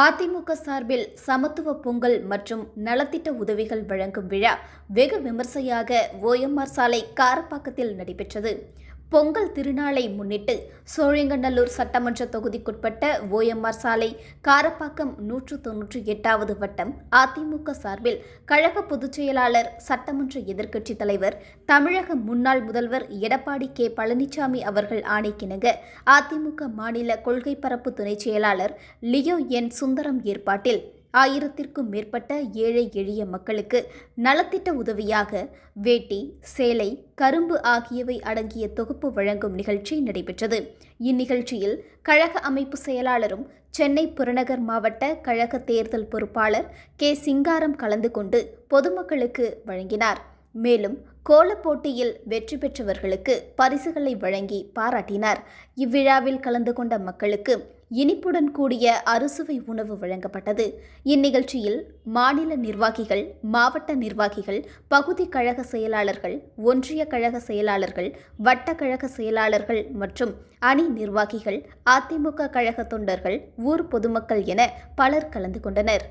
அதிமுக சார்பில் சமத்துவ பொங்கல் மற்றும் நலத்திட்ட உதவிகள் வழங்கும் விழா வெகு விமர்சையாக ஓஎம்ஆர் சாலை காரப்பாக்கத்தில் நடைபெற்றது. பொங்கல் திருநாளை முன்னிட்டு சோழிங்கநல்லூர் சட்டமன்ற தொகுதிக்குட்பட்ட ஓஎம்ஆர் சாலை காரப்பாக்கம் நூற்று தொன்னூற்றி எட்டாவது வட்டம் அதிமுக சார்பில் கழக பொதுச் செயலாளர் சட்டமன்ற எதிர்க்கட்சித் தலைவர் தமிழக முன்னாள் முதல்வர் எடப்பாடி கே. பழனிசாமி அவர்கள் ஆணைக்கிணங்க அதிமுக மாநில கொள்கை பரப்பு துணைச் செயலாளர் லியோ என். சுந்தரம் ஏற்பாட்டில் ஆயிரத்திற்கும் மேற்பட்ட ஏழை எளிய மக்களுக்கு நலத்திட்ட உதவியாக வேட்டி சேலை கரும்பு ஆகியவை அடங்கிய தொகுப்பு வழங்கும் நிகழ்ச்சி நடைபெற்றது. இந்நிகழ்ச்சியில் கழக அமைப்பு செயலாளரும் சென்னை புறநகர் மாவட்ட கழக தேர்தல் பொறுப்பாளர் கே. சிங்காரம் கலந்து கொண்டு பொதுமக்களுக்கு வழங்கினார். மேலும் கோலப்போட்டியில் வெற்றி பெற்றவர்களுக்கு பரிசுகளை வழங்கி பாராட்டினார். இவ்விழாவில் கலந்து கொண்ட மக்களுக்கு இனிப்புடன் கூடிய அறுசுவை உணவு வழங்கப்பட்டது. இந்நிகழ்ச்சியில் மாநில நிர்வாகிகள் மாவட்ட நிர்வாகிகள் பகுதி கழக செயலாளர்கள் ஒன்றிய கழக செயலாளர்கள் வட்ட கழக செயலாளர்கள் மற்றும் அணி நிர்வாகிகள் அதிமுக கழக தொண்டர்கள் ஊர் பொதுமக்கள் என பலர் கலந்து கொண்டனர்.